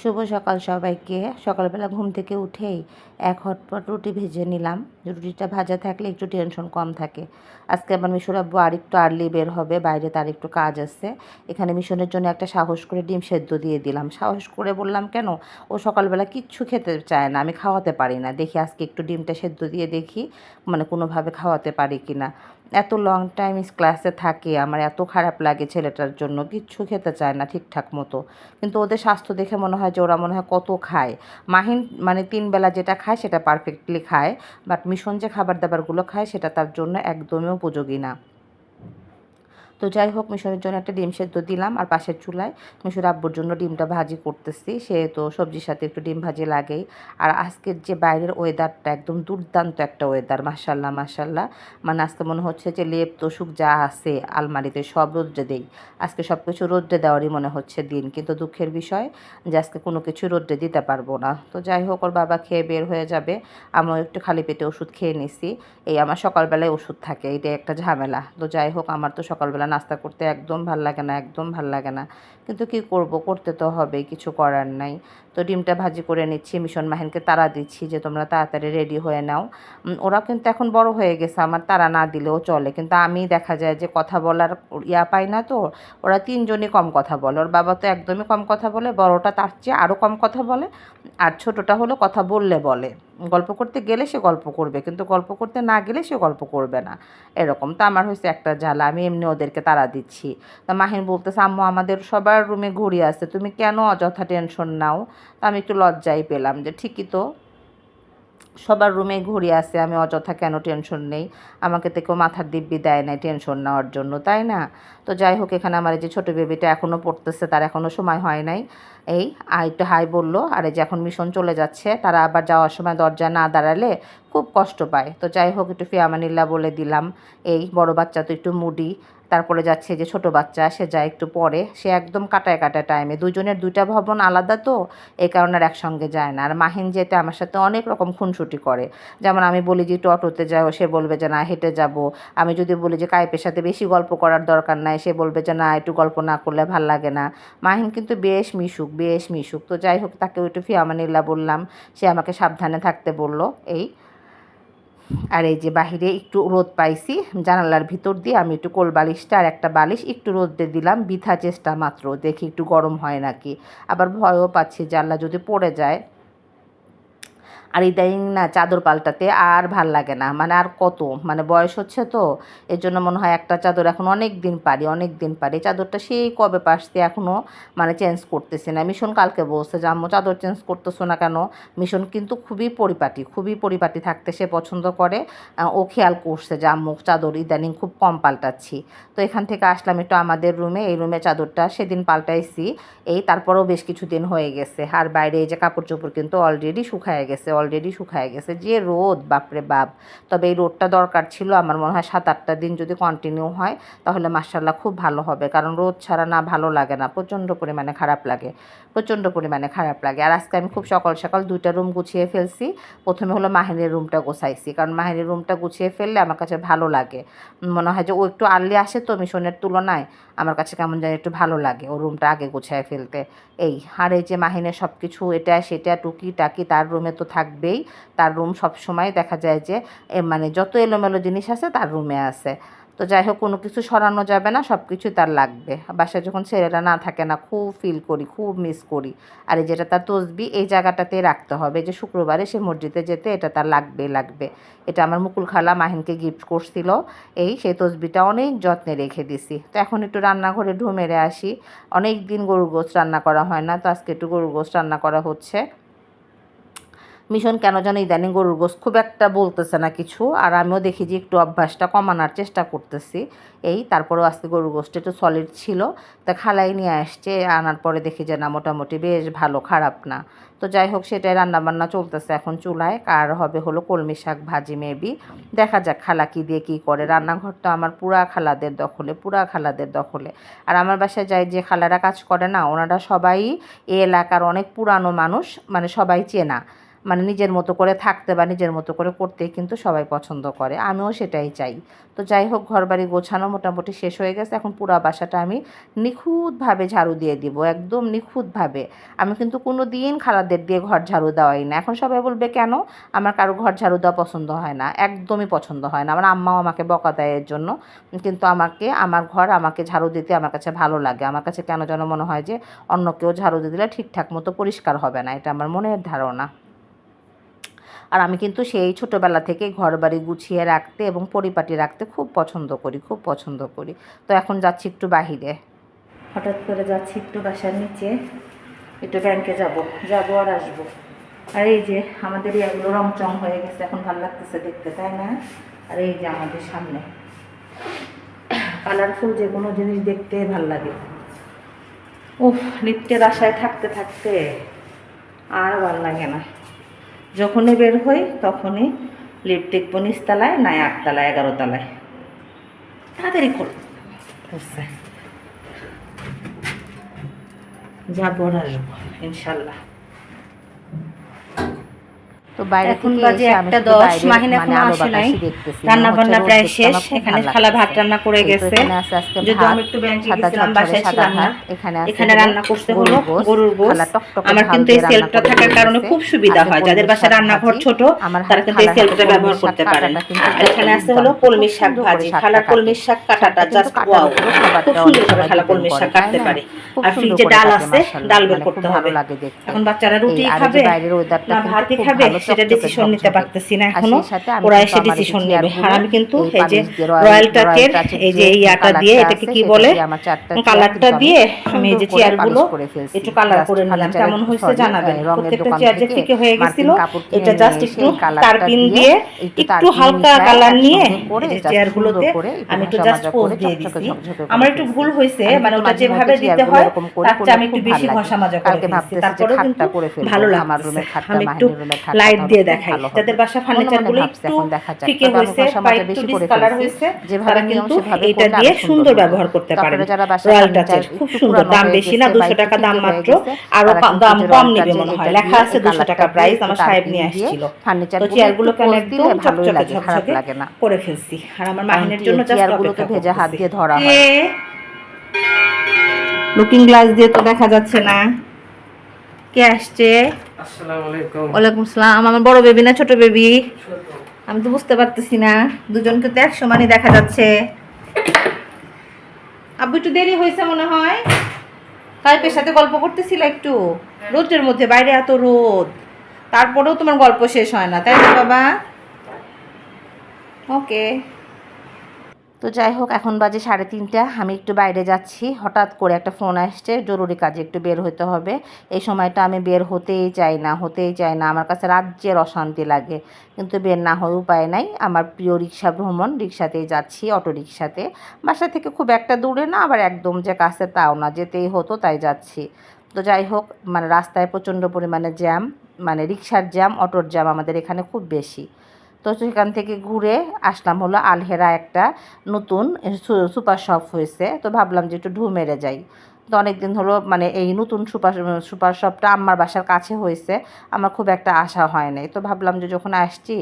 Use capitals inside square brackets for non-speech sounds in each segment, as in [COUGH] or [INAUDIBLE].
শুভ সকাল সবাইকে। সকালবেলা ঘুম থেকে উঠেই এক হটপট রুটি ভেজে নিলাম। রুটিটা ভাজা থাকলে একটু টেনশন কম থাকে। আজকে আমার মিশর আব্বু আর একটু আর্লি বের হবে, বাইরে তার একটু কাজ আছে। এখানে মিশনের জন্য একটা সাহস করে ডিম সেদ্ধ দিয়ে দিলাম। সাহস করে বললাম, কেন? ও সকালবেলা কিচ্ছু খেতে চায় না, আমি খাওয়াতে পারি না। দেখি আজকে একটু ডিমটা সেদ্ধ দিয়ে দেখি মানে কোনোভাবে খাওয়াতে পারি কি না এত লং টাইম ক্লাসে থাকে, আমার এত খারাপ লাগে ছেলেটার জন্য, কিচ্ছু খেতে চায় না ঠিকঠাক মতো। কিন্তু ওদের স্বাস্থ্য দেখে মনে হয় যে ওরা মনে হয় কত খায়। মাহিন মানে তিন বেলা যেটা খায় সেটা পারফেক্টলি খায় বাট মিশন যে খাবার দাবারগুলো খায় সেটা তার জন্য একদমই উপযোগী না। তো যাই হোক, মিশরের জন্য একটা ডিম সেদ্ধ দিলাম আর পাশের চুলায় মিশর আব্বুর জন্য ডিমটা ভাজি করতেছি। সে তো সবজির সাথে একটু ডিম ভাজি লাগেই। আর আজকের যে বাইরের ওয়েদারটা একদম দুর্দান্ত একটা ওয়েদার মাসাল্লাহ মাসাল্লাহ মানে আজকে মনে হচ্ছে যে লেপ, তোষুক যা আছে, আলমারিতে সব রোদ্রে দেই। আজকে সব কিছু রোদ্রে দেওয়ারই মনে হচ্ছে দিন। কিন্তু দুঃখের বিষয় যে আজকে কোনো কিছু রোদ্রে দিতে পারব না। তো যাই হোক, ওর বাবা খেয়ে বের হয়ে যাবে। আমিও একটু খালি পেটে ওষুধ খেয়ে নিছি। এই আমার সকালবেলায় ওষুধ থাকে এইটা একটা ঝামেলা। তো যাই হোক, আমার তো সকালবেলা নাস্তা করতে একদম ভালো লাগে না, একদম ভালো লাগে না। কিন্তু কি করব? করতে তো হবে, কিছু করার নাই। তো ডিমটা ভাজি করে নিচ্ছি, মিশন মাহিনকে তারা দিচ্ছি যে তোমরা তাড়াতাড়ি রেডি হয়ে নাও। ওরা কিন্তু এখন বড় হয়ে গেছে, আমার তারা না দিলেও চলে। কিন্তু আমি দেখা যায় যে কথা বলার ইয়া পাই না তো, ওরা তিনজনই কম কথা বলে। ওর বাবা তো একদমই কম কথা বলে, বড়টা তার চেয়ে আরও কম কথা বলে, আর ছোটোটা হলো কথা বললে বলে। গল্প করতে গেলে সে গল্প করবে, কিন্তু গল্প করতে না গেলে সে গল্প করবে না। এরকম। তো আমার হয়েছে একটা জ্বালা, আমি এমনি ওদেরকে তারা দিচ্ছি। তা মাহিন বলতেছে, আম্মু, আমাদের সবার রুমে ঘুরি আছে, তুমি কেন অযথা টেনশন নাও? তা আমি একটু লজ্জাই পেলাম যে, ঠিকই তো। সবার রুমে ঘুরে আছে আমি অযথা কেন টেনশন নেই? আমাকে তো কেউ মাথার দিব্যি দেয় নাই টেনশন নেওয়ার জন্য, তাই না? তো যাই হোক, এখানে আমার এই যে ছোটো বেবিটা এখনও পড়তেছে, তার এখনও সময় হয় নাই। এই আর একটু হাই বলল, আর এই যে এখন মিশন চলে যাচ্ছে, তারা আবার যাওয়ার সময় দরজা না দাঁড়ালে খুব কষ্ট পায়। তো যাই হোক, একটু ফিয়ামানিল্লা বলে দিলাম। এই বড় বাচ্চা তো একটু মুডি। তারপরে যাচ্ছে যে ছোট বাচ্চা, সে যায় একটু পরে। সে একদম কাটায় কাটায় টাইমে দুজনের দুইটা ভবন আলাদা তো এই কারণে আর একসঙ্গে যায় না। আর মাহিন যেতে আমার সাথে অনেক রকম খুনসুটি করে। যেমন আমি বলি যে, একটু অটোতে যাও। সে বলবে যে, না, হেঁটে যাব। আমি যদি বলি যে, কাইপের সাথে বেশি গল্প করার দরকার নাই। সে বলবে যে, না, একটু গল্প না করলে ভালো লাগে না। মাহিন কিন্তু বেশ মিশুক বেশ মিশুক। তো যাই হোক তাকে একটু ফিয়ামানিল্লা বললাম। সে আমাকে সাবধানে থাকতে বলল। এই আর এই যে বাহিরে একটু রোদ পাইছি, জানালার ভিতর দিয়ে আমি একটু কোল বালিশটা আর একটা বালিশ একটু রোদে দিলাম, বৃথা চেষ্টা মাত্র, দেখি একটু গরম হয় নাকি। আবার ভয়ও পাচ্ছি জানলা যদি পড়ে যায়। আর ইদানিং না চাদর পাল্টাতে আর ভালো লাগে না। মানে আর কত? মানে বয়স হচ্ছে তো, এর জন্য মনে হয় একটা চাদর এখন অনেক দিন পারি, অনেক দিন পারি। চাদরটা সেই কবে পাশতে এখনও মানে চেঞ্জ করতেছি না। মিশন কালকে বলছে যে, আম্মু, চাদর চেঞ্জ করতেছো না কেন? মিশন কিন্তু খুবই পরিপাটি খুবই পরিপাটি থাকতে সে পছন্দ করে। ও খেয়াল করছে যে, আম্মু, চাদর ইদানিং খুব কম পাল্টাচ্ছি। তো এখান থেকে আসলাম একটু আমাদের রুমে। এই রুমে চাদরটা সেদিন পাল্টাইছি। এই তারপরেও বেশ কিছুদিন হয়ে গেছে। আর বাইরে এই যে কাপড় চোপড় কিন্তু অলরেডি শুকায় গেছে। অলরেডি শুকায় গেছে। যে রোদ, বাপরে বাপ। তবে এই রোদটা দরকার ছিল, আমার মনে হয় সাত আটটা দিন যদি কন্টিনিউ হয়, তাহলে মার্শাল্লাহ খুব ভালো হবে। কারণ রোদ ছাড়া না ভালো লাগে না, প্রচণ্ড পরিমাণে খারাপ লাগে, প্রচণ্ড পরিমাণে খারাপ লাগে। আর আজকে আমি খুব সকাল সকাল দুইটা রুম গুছিয়ে ফেলছি। প্রথমে হলো মাহিনের রুমটা গোছাইছি, কারণ মাহিনের রুমটা গুছিয়ে ফেললে আমার কাছে ভালো লাগে। মনে হয় যে ও একটু আর্লি আসে তো মিশনের তুলনায়, আমার কাছে কেমন জানি একটু ভালো লাগে ও রুমটা আগে গুছায় ফেলতে। এই, আর এই যে মাহিনের সব কিছু এটা, সেটা টুকি টাকি তার রুমে তো থাকবেই। তার রুম সব সময় দেখা যায় যে মানে যত এলোমেলো জিনিস আছে তার রুমে আছে। তো যাই হোক, কোনো কিছু সরানো যাবে না সব কিছুই তার লাগবে। বাসায় যখন ছেলেরা না থাকে না, খুব ফিল করি, খুব মিস করি। আর এই যেটা তার তসবি, এই জায়গাটাতেই রাখতে হবে যে, শুক্রবারে সে মসজিদে যেতে এটা তার লাগবে লাগবে। এটা আমার মুকুল খালা মাহিনকে গিফট করছিল। এই সেই তসবিটা অনেক যত্নে রেখে দিছি। তো এখন একটু রান্নাঘরে ঢু মেরে আসি। অনেক দিন গরুর গোস্ত রান্না করা হয় না, তো আজকে একটু গরুর গোস্ত রান্না করা হচ্ছে। মিশন কেন যেন ইদানিং গরুর গোস খুব একটা বলতেছে না কিছু, আর আমিও দেখি যে একটু অভ্যাসটা কমানোর চেষ্টা করতেছি। এই তারপরেও আজকে গরুর গোসটা একটু সলিড ছিল, তা খালাই নিয়ে আসছে, আনার পরে দেখি যে না, মোটামুটি বেশ ভালো, খারাপ না। তো যাই হোক, সেটাই রান্নাবান্না চলতেছে এখন চুলায়, আর হবে হলো কলমি শাক ভাজি মেবি দেখা যাক খালা কী দিয়ে কী করে। রান্নাঘরটা আমার পুরা খালাদের দখলে, পুরা খালাদের দখলে। আর আমার বাসায় যাই যে খালারা কাজ করে না, ওনারা সবাই এ এলাকার অনেক পুরানো মানুষ মানে সবাই চেনা। মানে নিজের মতো করে থাকতে বা নিজের মতো করে করতে কিন্তু সবাই পছন্দ করে। আমিও সেটাই চাই। তো যাই হোক ঘর বাড়ি গোছানো মোটামুটি শেষ হয়ে গেছে। এখন পুরা বাসাটা আমি নিখুঁতভাবে ঝাড়ু দিয়ে দিব, একদম নিখুঁতভাবে। আমি কিন্তু কোনো দিন খালাদের দিয়ে ঘর ঝাড়ু দেওয়াই না। এখন সবাই বলবে, কেন? আমার কারও ঘর ঝাড়ু দেওয়া পছন্দ হয় না। একদমই পছন্দ হয় না। আমার আম্মাও আমাকে বকা দেয় এর জন্য। কিন্তু আমাকে, আমার ঘর আমাকে ঝাড়ু দিতে আমার কাছে ভালো লাগে। আমার কাছে কেন যেন মনে হয় যে, অন্য কেউ ঝাড়ু দিয়ে দিলে ঠিকঠাক মতো পরিষ্কার হবে না। এটা আমার মনের ধারণা। আর আমি কিন্তু সেই ছোটোবেলা থেকে ঘর বাড়ি গুছিয়ে রাখতে এবং পরিপাটি রাখতে খুব পছন্দ করি, খুব পছন্দ করি। তো এখন যাচ্ছি একটু বাহিরে। হঠাৎ করে যাচ্ছি একটু বাসার নিচে, একটু ব্যাংকে যাব যাব আর আসব। আর এই যে আমাদের এগুলো রং চং হয়ে গেছে, এখন ভালো লাগতেছে দেখতে, তাই না? আর এই যে আমাদের সামনে কালারফুল যে কোনো জিনিস দেখতে ভালো লাগে। উফ, নিত্যের আশায় থাকতে থাকতে আর ভালো লাগে না। যখনই বের হই, তখনই লিফট দেখব নিচতলায় নাই আটতলায় এগারো তলায়। তাড়াতাড়ি কর বুঝছে যাব আর আসব ইনশাল্লাহ। তো বাইরে এখন থেকে বাজে একটা দশ, মাহিন মানে আসে নাই। রান্না বান্না প্রায় শেষ। এখানে খালা ভাত রান্না করে গেছে। এখানে ভাত, আমি একটু ব্যাংকে গেছিলাম, বাসায় ছিলাম না। এখানে রান্না করতে হলো গরুর টকটকে আমার কিন্তু এই সেলফটা থাকার কারণে খুব সুবিধা হয়। যাদের বাসায় শাক রান্নাঘর ছোট তারা কিন্তু এই সেলফটা ব্যবহার করতে পারেন। আর এখানে আছে হলো একদম কলমি শাক ভাজি। খালা কাটে। কলমি শাক কাটাটা জাস্ট ওয়াও খুব সুন্দর করে খালা depend কলমি শাক কাটতে পারে। আর ফ্রিজে ডাল আছে ডাল বের করতে হবে এখন বাচ্চারা রুটি খাবে না ভাতই খাবে সেটা ডিসিশন নিতে পারতেছি না এখনও। ওরা এসে ডিসিশন নেবে। আর আমি কিন্তু এই যে রয়্যাল- টাচের এই যে এই ইয়াটা দিয়ে এটাকে কি বলে? চেয়ার কালারটা দিয়ে আমি এই যে চেয়ারগুলো করে ফেলছি। একটু কালার করে নিলাম। কেমন হয়েছে জানাবেন? প্রত্যেকটা চেয়ার যে ফিকে হয়ে গেছিল এটা জাস্ট একটু তারপিন দিয়ে একটু হালকা কালার নিয়ে চেয়ারগুলোতে করে একটু আমি একটু জাস্ট পোজ দিয়ে দিছি। আমার একটু ভুল হয়েছে মানে ওটা যেভাবে দিতে হয় তার চেয়ে আমি একটু বেশি ঘষা মাজা করে খাটটা কিন্তু ভালো লাগছে। আমি একটু খাটটা লাইট দিয়ে দেখাই। যাদের বাসা ফার্নিচারগুলো একটু। ফিকে হয়েছে বা একটু ডিসকালার হয়েছে তারা কিন্তু এটা দিয়ে সুন্দর ব্যবহার করতে পারেন রয়্যাল টাচের খুব সুন্দর দাম বেশি না দুশো টাকা দাম মাত্র আরও দাম কম নিবে মনে হয়। লেখা আছে দুশো টাকা প্রাইস আমার সাহেব নিয়ে আসছিল। ফার্নিচার তো গুলো কেন একদম দিলে ঝকঝকে লাগে, ঝকঝকে না। করে ফেলছি। আর আমার মাহিনের জন্য জাস্ট চেয়ারগুলো তো ভেজা হাত দিয়ে ধরা হয়। লুকিং গ্লাস দিয়ে তো দেখা যাচ্ছে না কে আসছে ওয়ালাইকুম সালাম আমার বড় বেবি না ছোট বেবি? আমি তো বুঝতে পারতেছি না। দুজনকে তো এক সমানই দেখা যাচ্ছে। আব্বু একটু দেরি হয়েছে মনে হয়? কাইপের সাথে গল্প করতেছিল একটু? রোদের মধ্যে বাইরে এত রোদ। তারপরেও তোমার গল্প শেষ হয় না তাই না বাবা? ওকে। তো যাই হোক, এখন বাজে সাড়ে তিনটা। আমি একটু বাইরে যাচ্ছি। হঠাৎ করে একটা ফোন আসছে, জরুরি কাজে একটু বের হতে হবে। এই সময়টা আমি বের হতেই চাই না, হতেই চাই না। আমার কাছে রাজ্যের অশান্তি লাগে, কিন্তু বের না হয়ে উপায় নাই। আমার প্রিয় রিক্সা ভ্রমণ, রিক্সাতেই যাচ্ছি, অটো রিক্সাতে। বাসা থেকে খুব একটা দূরে না, আবার একদম যে কাছে তাও না, যেতেই হতো তাই যাচ্ছি। তো যাই হোক মানে রাস্তায় প্রচণ্ড পরিমাণে জ্যাম মানে রিক্সার জ্যাম, অটোর জ্যাম আমাদের এখানে খুব বেশি। তো সেখান থেকে ঘুরে আসলাম হলো আলহেরা একটা নতুন সুপার শপ হয়েছে। তো ভাবলাম যে একটু ঢু মেরে যাই। তো অনেক দিন হলো মানে এই নতুন সুপার সুপার শপটা আমার বাসার কাছে হয়েছে। আমার খুব একটা আশা হয় নাই। তো ভাবলাম যে যখন আসছি,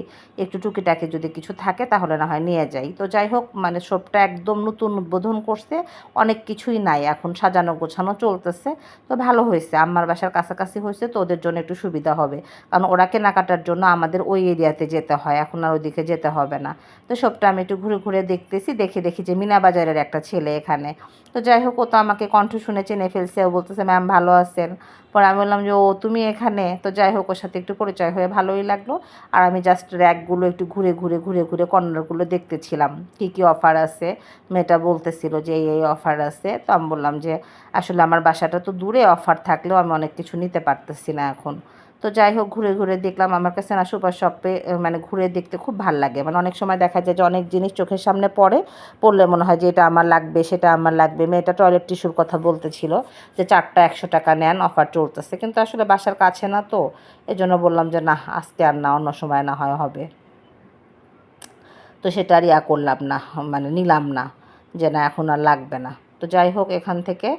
একটু টুকিটাকি যদি কিছু থাকে তাহলে না হয় নিয়ে যাই। তো যাই হোক মানে শপটা একদম নতুন উদ্বোধন করছে, অনেক কিছুই নাই এখন, সাজানো গোছানো চলতেছে। তো ভালো হয়েছে আমার বাসার কাছাকাছি হয়েছে, তো ওদের জন্য একটু সুবিধা হবে। কারণ ওরা কেনাকাটার জন্য আমাদের ওই এরিয়াতে যেতে হয়, এখন আর ওদিকে যেতে হবে না। তো সবটা আমি একটু ঘুরে ঘুরে দেখতেছি, দেখে দেখি যে মিনা বাজারের একটা ছেলে এখানে। তো যাই হোক, ও তো আমাকে কণ্ঠ শুনে চেনে ফেলছে ও বলতেছে ম্যাম ভালো আছেন? পরে আমি বললাম যে, ও, তুমি এখানে? তো যাই হোক, ওর সাথে একটু পরিচয় হয়ে ভালোই লাগল। আর আমি জাস্ট র্যাকগুলো একটু ঘুরে ঘুরে ঘুরে ঘুরে কর্নারগুলো দেখতেছিলাম, কী কী অফার আছে? মেয়েটা বলতেছিল যে, এই এই অফার আছে। তো আমি বললাম যে, আসলে আমার বাসাটা তো দূরে অফার থাকলেও আমি অনেক কিছু নিতে পারতেছি না এখন। তো যাই হোক, ঘুরে ঘুরে দেখলাম আমার কাছে না সুপার শপে মানে ঘুরে দেখতে খুব ভালো লাগে। মানে অনেক সময় দেখা যায় যে অনেক জিনিস চোখের সামনে পড়ে, পড়লে মনে হয় যে এটা আমার লাগবে, সেটা আমার লাগবে। মেয়েটা টয়লেট টিস্যুর কথা বলতেছিল যে চারটা একশো টাকা নেন অফার চলতেছে। কিন্তু আসলে বাসার কাছে না তো এই জন্য বললাম যে না, আজকে আর না, অন্য সময় না হয় হবে। তো সেটা আর ইয়া করলাম না মানে নিলাম না, যে না এখন আর লাগবে না। তো যাই হোক, এখান থেকে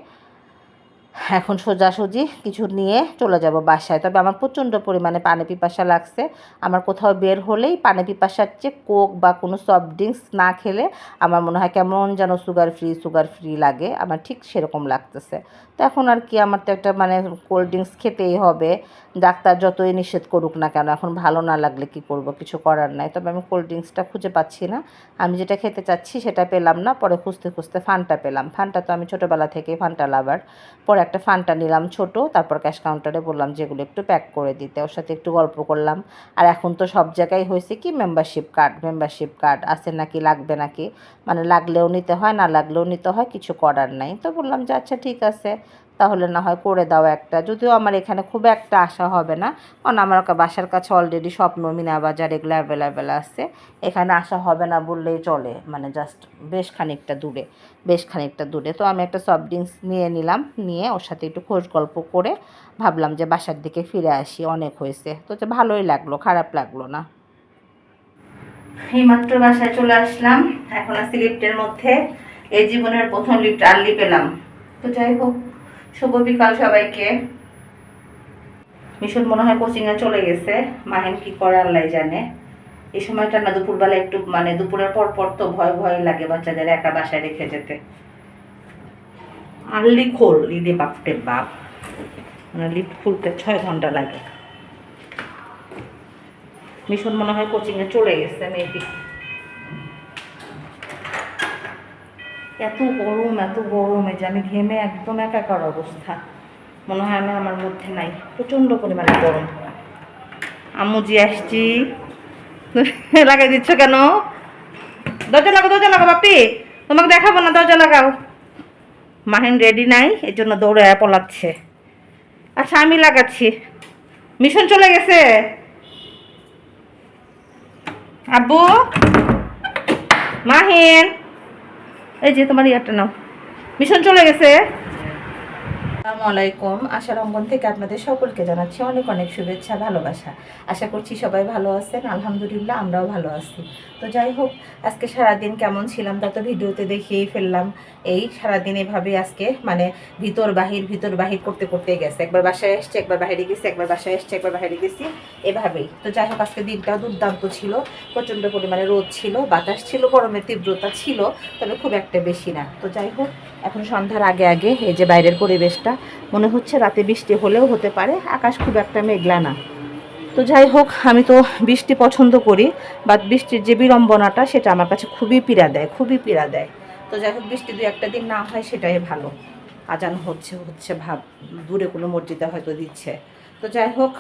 এখন সোজাসুজি কিছু নিয়ে চলে যাব বাসায়। তবে আমার প্রচণ্ড পরিমাণে পানি পিপাসা লাগছে। আমার কোথাও বের হলেই পানি পিপাসার চেয়ে কোক বা কোনো সফট ড্রিঙ্কস না খেলে আমার মনে হয় কেমন যেন সুগার ফ্রি সুগার ফ্রি লাগে। আমার ঠিক সেরকম লাগতেছে। তো এখন আর কি, আমার তো একটা মানে কোল্ড ড্রিঙ্কস খেতেই হবে। ডাক্তার যতই নিষেধ করুক না কেন, এখন ভালো না লাগলে কি করব? কিছু করার নাই। তবে আমি কোল্ড ড্রিঙ্কসটা খুঁজে পাচ্ছি না। আমি যেটা খেতে চাচ্ছি সেটা পেলাম না, পরে খুঁজতে খুঁজতে ফানটা পেলাম। ফানটা তো আমি ছোটোবেলা থেকেই ফানটা লাভার পরে একটা ফান্টা নিলাম ছোট, তারপর ক্যাশ কাউন্টারে বললাম যেগুলো একটু প্যাক করে দিতে। ওর সাথে একটু গল্প করলাম। আর এখন তো সব জায়গায় হয়েছে কি মেম্বারশিপ কার্ড মেম্বারশিপ কার্ড আছে নাকি, লাগবে নাকি? মানে লাগলেও নিতে হয়, না লাগলেও নিতে হয়, কিছু করার নাই। তো বললাম যে আচ্ছা ঠিক আছে, তাহলে না হয় করে দাও একটা। যদিও আমার এখানে খুব একটা আশা হবে না, কারণ আমার বাসার কাছে অলরেডি স্বপ্ন মিনা বাজার এগুলো অ্যাভেলেবেল আছে। এখানে আসা হবে না বললেই চলে মানে জাস্ট বেশ খানিকটা দূরে। বেশ খানিকটা দূরে। তো আমি একটা সফট ড্রিঙ্কস নিয়ে নিলাম, নিয়ে ওর সাথে একটু খোঁজ গল্প করে ভাবলাম যে বাসার দিকে ফিরে আসি, অনেক হয়েছে। তো ভালোই লাগল, খারাপ লাগল না। এইমাত্র বাসায় চলে আসলাম, এখন আছি লিফটের মধ্যে এই জীবনের প্রথম লিফট আর্লি পেলাম। তো যাই হোক, শুভ বিকাল সবাইকে। মিশন মনে হয় কোচিংয়ে চলে গেছে মাহেন কি করে আল্লাহ জানে। এই সময়টা না, দুপুরবেলা একটু মানে দুপুরের পর পর তো ভয় ভয় লাগে বাচ্চাদের একা বাসায় রেখে যেতে। আর্লি খোল ঈদে বাপটে বাপ। মানে লিফট খুলতে ছয় ঘণ্টা লাগে। মিশন মনে হয় কোচিংয়ে চলে গেছে, মেবি। এত গরম, এত গরমে যে আমি ঘেমে একদম একাকার অবস্থা। মনে হয় আমি আমার মধ্যে নাই, প্রচণ্ড পরিমাণে গরম আম্মুজি আসছি। [LAUGHS] লাগাই দিচ্ছ কেন? দরজা লাগাও দরজা লাগাও বাপি। তোমাকে দেখাবো না, দরজা লাগাও। মাহিন রেডি নাই এর জন্য দৌড়ে পলাচ্ছে। আচ্ছা আমি লাগাচ্ছি। মিশন চলে গেছে। আব্বু মাহিন এই যে তোমার ইয়ারটা নাও। মিশন চলে গেছে। আসসালামু আলাইকুম। আশার অঙ্গন থেকে আপনাদের সকলকে জানাচ্ছি অনেক অনেক শুভেচ্ছা, ভালোবাসা। আশা করছি সবাই ভালো আছেন। আলহামদুলিল্লাহ আমরাও ভালো আছি। তো যাই হোক, আজকে সারাদিন কেমন ছিলাম তা তো ভিডিওতে দেখিয়েই ফেললাম। এই সারাদিন এভাবে আজকে মানে ভিতর বাহির ভিতর বাহির করতে করতে গেছে। একবার বাসায় এসছে একবার বাইরে গেছি, একবার বাসায় এসছে একবার বাইরে গেছি, এভাবেই। তো যাই হোক, আজকে দিনটা দুর্দান্ত ছিল। প্রচণ্ড পরিমাণে রোদ ছিল, বাতাস ছিল, গরমের তীব্রতা ছিল, তবে খুব একটা বেশি না। তো যাই হোক, এখন সন্ধ্যার আগে আগে এই যে বাইরের পরিবেশটা মনে হচ্ছে রাতে বৃষ্টি হলেও হতে পারে, আকাশ খুব একটা মেঘলা না। তো যাই হোক, আমি তো বৃষ্টি পছন্দ করি বা বৃষ্টির যে বিড়ম্বনাটা সেটা আমার কাছে খুবই পীড়া দেয়, খুবই পীড়া দেয়। তো যাই হোক, বৃষ্টি দু একটা দিন না হয় সেটাই ভালো। আজান হচ্ছে হচ্ছে ভাব, দূরে কোনো মসজিদে হয়তো দিচ্ছে। তো যাই হোক,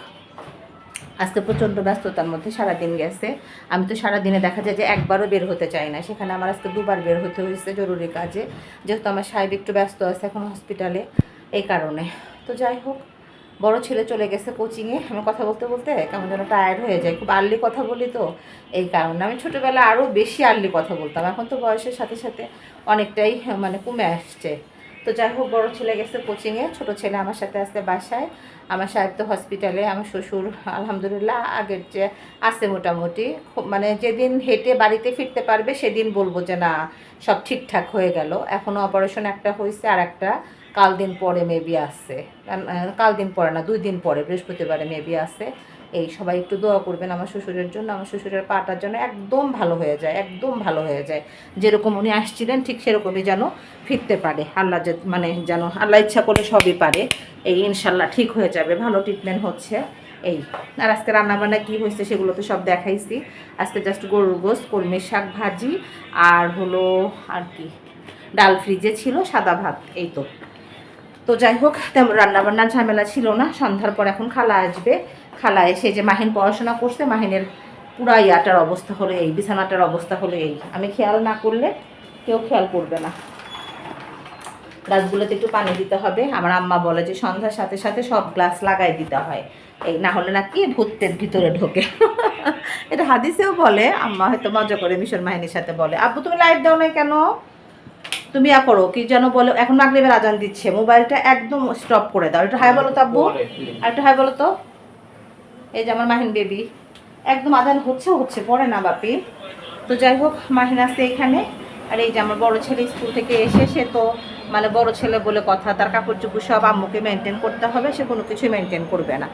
আজকে প্রচণ্ড ব্যস্ততার মধ্যে সারাদিন গেছে। আমি তো সারাদিনে দেখা যায় যে একবারও বের হতে চাই না। সেখানে আমার আজকে দুবার বের হতে হয়েছে জরুরি কাজে। যেহেতু আমার সাহেব একটু ব্যস্ত আছে এখন হসপিটালে এই কারণে। তো যাই হোক, বড় ছেলে চলে গেছে কোচিংয়ে আমি কথা বলতে বলতে কেমন যেন টায়ার্ড হয়ে যায়। খুব আর্লি কথা বলি তো এই কারণে। আমি ছোটোবেলায় আরও বেশি আর্লি কথা বলতাম। এখন তো বয়সের সাথে সাথে অনেকটাই মানে কমে আসছে। তো যাই হোক, বড় ছেলে গেছে কোচিংয়ে ছোট ছেলে আমার সাথে আসতে বাসায়। আমার সাহেব তো হসপিটালে আমার শ্বশুর, আলহামদুলিল্লাহ, আগের যে আছে মোটামুটি। খুব মানে যেদিন হেঁটে বাড়িতে ফিরতে পারবে, সেদিন বলব যে, না, সব ঠিকঠাক হয়ে গেল। এখনও অপারেশন একটা হয়েছে আর একটা কাল দিন পরে মেবি আসছে কাল দিন পরে না, দুই দিন পরে, বৃহস্পতিবারে মেবি আসছে এই সবাই একটু দোয়া করবেন আমার শ্বশুরের জন্য, আমার শ্বশুরের পাটার জন্য একদম ভালো হয়ে যায়, একদম ভালো হয়ে যায়। যেরকম উনি আসছিলেন, ঠিক সেরকমই যেন ফিরতে পারে। আল্লাহ যে মানে যেন আল্লাহ ইচ্ছা করলে সবই পারে। এই ইনশাল্লাহ ঠিক হয়ে যাবে, ভালো ট্রিটমেন্ট হচ্ছে। এই, আর আজকে রান্নাবান্না কী হয়েছে সেগুলো তো সব দেখাইছি। আজকে জাস্ট গরুর গোস কলমির শাক ভাজি, আর হলো, আর কি? ডাল ফ্রিজে ছিল সাদা ভাত, এই তো। তো যাই হোক, তেমন রান্নাবান্নার ঝামেলা ছিল না। সন্ধ্যার পর এখন খালা আসবে। খালা এসে যে মাহিন পড়াশোনা করছে, মাহিনের পুরা ইয়াটার অবস্থা হলো এই, বিছানাটার অবস্থা হলো এই। আমি খেয়াল না করলে কেউ খেয়াল করবে না। গ্লাসগুলোতে একটু পানি দিতে হবে। আমার আম্মা বলে যে সন্ধ্যার সাথে সাথে সব গ্লাস লাগাই দিতে হয়। এই না হলে নাকি ভূতের ভিতরে ঢোকে। এটা হাদিসেও বলে, আম্মা হয়তো মজা করে মিশন মাহিনীর সাথে বলে। আব্বু, তুমি লাইট দাও না কেন? তুমি ইয়া করো কি যেন বলো এখন মাগরিবের আজান দিচ্ছে মোবাইলটা একদম স্টপ করে দাও। একটু হাই বলো তো আব্বু। আর একটু হাই বলো তো। এই যে আমার মাহিন বেবি একদম আজান হচ্ছে হচ্ছে পড়ে না বাপি। তো যাই হোক মাহিন আছে এখানে। আর এই যে আমার বড় ছেলে স্কুল থেকে এসে সে তো মানে বড় ছেলে বলে কথা তার কাপড় চুপড় সব আম্মুকে মেনটেন করতে হবে সে কোনো কিছু মেনটেন করবে না।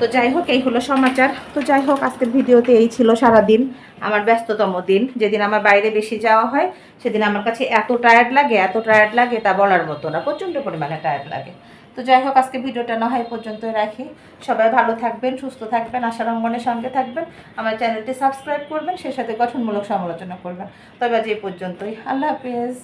তো যাই হোক, এই হলো সমাচার। তো যাই হোক, আজকের ভিডিওতে এই ছিল সারাদিন, আমার ব্যস্ততম দিন। যেদিন আমার বাইরে বেশি যাওয়া হয়, সেদিন আমার কাছে এত টায়ার্ড লাগে, এত টায়ার্ড লাগে তা বলার মতো না, প্রচণ্ড পরিমাণে টায়ার্ড লাগে। তো যাই হোক, আজকে ভিডিওটা না হয় এই পর্যন্তই রাখি। সবাই ভালো থাকবেন, সুস্থ থাকবেন আশা রঙ্গনের সঙ্গে থাকবেন। আমার চ্যানেলটি সাবস্ক্রাইব করবেন, সেই সাথে গঠনমূলক সমালোচনা করবেন। তবে আজ এই পর্যন্তই। আল্লাহ হাফিজ।